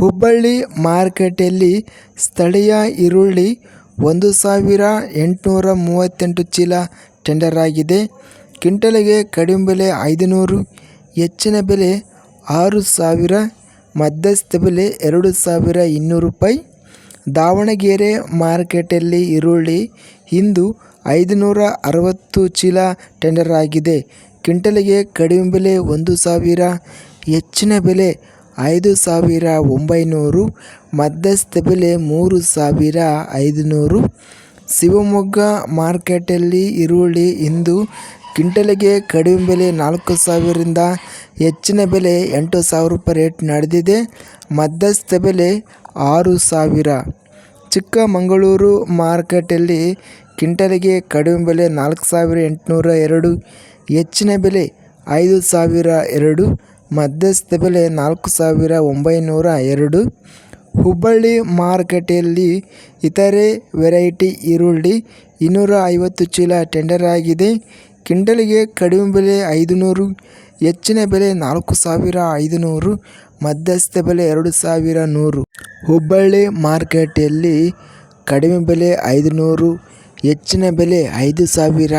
ಹುಬ್ಬಳ್ಳಿ ಮಾರ್ಕೆಟಲ್ಲಿ ಸ್ಥಳೀಯ ಈರುಳ್ಳಿ ಒಂದು ಸಾವಿರ ಎಂಟುನೂರ ಮೂವತ್ತೆಂಟು ಚೀಲ ಟೆಂಡರ್ ಆಗಿದೆ. ಕಿಂಟಲಿಗೆ ಕಡಿಮೆ ಬೆಲೆ ಐದುನೂರು, ಹೆಚ್ಚಿನ ಬೆಲೆ ಆರು ಸಾವಿರ, ಮಧ್ಯಸ್ಥ ಬೆಲೆ ಎರಡು ಸಾವಿರ ಇನ್ನೂರು ರೂಪಾಯಿ. ದಾವಣಗೆರೆ ಮಾರ್ಕೆಟಲ್ಲಿ ಈರುಳ್ಳಿ ಇಂದು ಐದುನೂರ ಅರವತ್ತು ಚೀಲ ಟೆಂಡರ್ ಆಗಿದೆ. ಕಿಂಟಲಿಗೆ ಕಡಿಮೆ ಬೆಲೆ ಒಂದು ಸಾವಿರ, ಹೆಚ್ಚಿನ ಬೆಲೆ ಐದು ಸಾವಿರ ಒಂಬೈನೂರು, ಮಧ್ಯಸ್ಥ ಬೆಲೆ ಮೂರು ಸಾವಿರ ಐದುನೂರು. ಶಿವಮೊಗ್ಗ ಮಾರ್ಕೆಟಲ್ಲಿ ಈರುಳ್ಳಿ ಇಂದು ಕ್ವಿಂಟಲಿಗೆ ಕಡಿಮೆ ಬೆಲೆ ನಾಲ್ಕು ಸಾವಿರದಿಂದ ಹೆಚ್ಚಿನ ಬೆಲೆ ಎಂಟು ಸಾವಿರ ರೂಪಾಯಿ ರೇಟ್ ನಡೆದಿದೆ. ಮಧ್ಯಸ್ಥ ಬೆಲೆ ಆರು ಸಾವಿರ. ಚಿಕ್ಕಮಗಳೂರು ಮಾರ್ಕೆಟಲ್ಲಿ ಕ್ವಿಂಟಲಿಗೆ ಕಡಿಮೆ ಬೆಲೆ ನಾಲ್ಕು ಸಾವಿರ ಎಂಟುನೂರ ಎರಡು, ಹೆಚ್ಚಿನ ಬೆಲೆ ಐದು ಸಾವಿರ ಎರಡು. ಮಧ್ಯಸ್ಥ ಬೆಲೆ ನಾಲ್ಕು ಸಾವಿರ ಒಂಬೈನೂರ ಎರಡು. ಹುಬ್ಬಳ್ಳಿ ಮಾರುಕಟ್ಟೆಯಲ್ಲಿ ಇತರೆ ವೆರೈಟಿ ಈರುಳ್ಳಿ ಇನ್ನೂರ ಐವತ್ತು ಚೀಲ ಟೆಂಡರ್ ಆಗಿದೆ. ಕಿಂಡಲಿಗೆ ಕಡಿಮೆ ಬೆಲೆ ಐದುನೂರು, ಹೆಚ್ಚಿನ ಬೆಲೆ ನಾಲ್ಕು ಸಾವಿರ ಐದುನೂರು, ಮಧ್ಯಸ್ಥ ಬೆಲೆ ಎರಡು ಸಾವಿರ ನೂರು. ಹುಬ್ಬಳ್ಳಿ ಮಾರುಕಟ್ಟೆಯಲ್ಲಿ ಕಡಿಮೆ ಬೆಲೆ ಐದುನೂರು, ಹೆಚ್ಚಿನ ಬೆಲೆ ಐದು ಸಾವಿರ,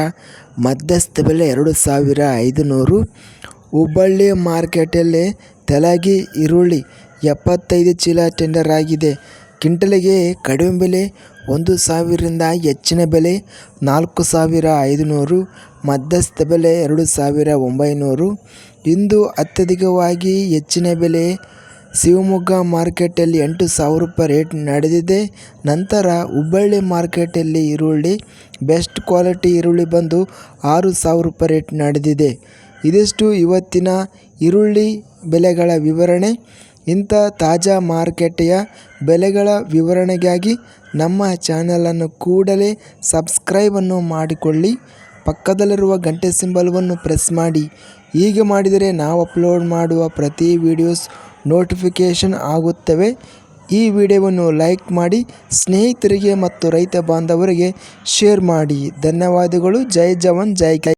ಮಧ್ಯಸ್ಥ ಬೆಲೆ ಎರಡು ಸಾವಿರ ಐದುನೂರು. ಹುಬ್ಬಳ್ಳಿ ಮಾರ್ಕೆಟಲ್ಲಿ ತೆಲಗಿ ಈರುಳ್ಳಿ ಎಪ್ಪತ್ತೈದು ಚೀಲ ಟೆಂಡರ್ ಆಗಿದೆ. ಕ್ವಿಂಟಲಿಗೆ ಕಡಿಮೆ ಬೆಲೆ ಒಂದು ಸಾವಿರದಿಂದ ಹೆಚ್ಚಿನ ಬೆಲೆ ನಾಲ್ಕು ಸಾವಿರ ಐದುನೂರು, ಮಧ್ಯಸ್ಥ ಬೆಲೆ ಎರಡು ಸಾವಿರ ಒಂಬೈನೂರು. ಇಂದು ಅತ್ಯಧಿಕವಾಗಿ ಹೆಚ್ಚಿನ ಬೆಲೆ ಶಿವಮೊಗ್ಗ ಮಾರ್ಕೆಟಲ್ಲಿ ಎಂಟು ಸಾವಿರ ರೂಪಾಯಿ ರೇಟ್ ನಡೆದಿದೆ. ನಂತರ ಹುಬ್ಬಳ್ಳಿ ಮಾರ್ಕೆಟಲ್ಲಿ ಈರುಳ್ಳಿ ಬೆಸ್ಟ್ ಕ್ವಾಲಿಟಿ ಈರುಳ್ಳಿ ಬಂದು ಆರು ಸಾವಿರ ರೂಪಾಯಿ ರೇಟ್ ನಡೆದಿದೆ. ಇದಿಷ್ಟು ಇವತ್ತಿನ ಈರುಳ್ಳಿ ಬೆಲೆಗಳ ವಿವರಣೆ. ಇಂಥ ತಾಜಾ ಮಾರುಕಟ್ಟೆಯ ಬೆಲೆಗಳ ವಿವರಣೆಗಾಗಿ ನಮ್ಮ ಚಾನಲನ್ನು ಕೂಡಲೇ ಸಬ್ಸ್ಕ್ರೈಬನ್ನು ಮಾಡಿಕೊಳ್ಳಿ. ಪಕ್ಕದಲ್ಲಿರುವ ಗಂಟೆ ಸಿಂಬಲ್ವನ್ನು ಪ್ರೆಸ್ ಮಾಡಿ. ಹೀಗೆ ಮಾಡಿದರೆ ನಾವು ಅಪ್ಲೋಡ್ ಮಾಡುವ ಪ್ರತಿ ವಿಡಿಯೋಸ್ ನೋಟಿಫಿಕೇಷನ್ ಆಗುತ್ತವೆ. ಈ ವಿಡಿಯೋವನ್ನು ಲೈಕ್ ಮಾಡಿ, ಸ್ನೇಹಿತರಿಗೆ ಮತ್ತು ರೈತ ಬಾಂಧವರಿಗೆ ಶೇರ್ ಮಾಡಿ. ಧನ್ಯವಾದಗಳು. ಜೈ ಜವಾನ್, ಜೈ